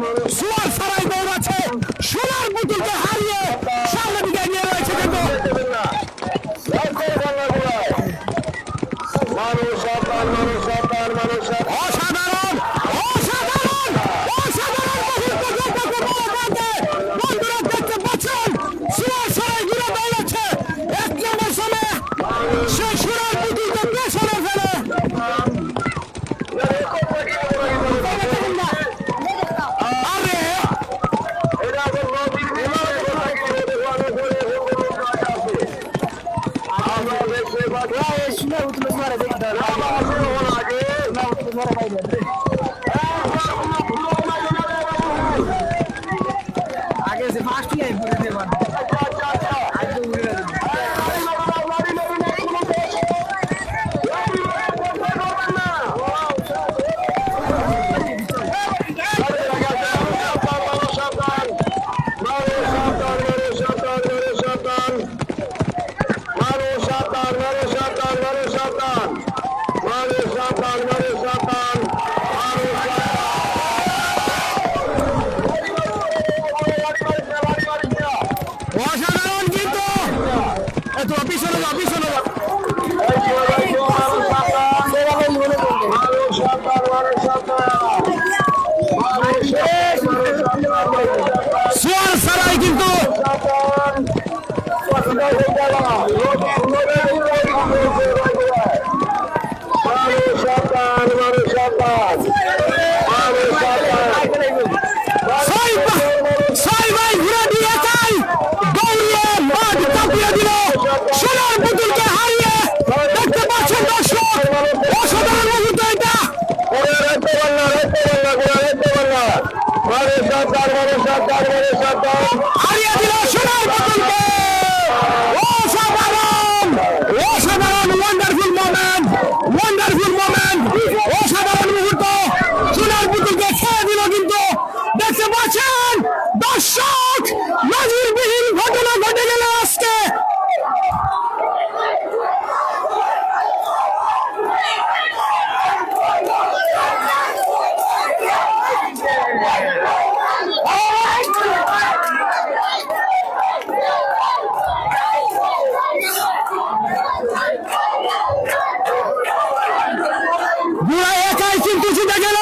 মুহূর্ত সোয়ার সারাই দৌড়াচ্ছে। সোনার পুতুলকে मैं उतना मारे देखता ना बाबू होना जी मैं उतना मारे भाई সোয়ার বড় সরকার বড় সরকার হারিয়ে দিল সোনার প্রকল্প বুড়া একাই চিন্তিত গেল।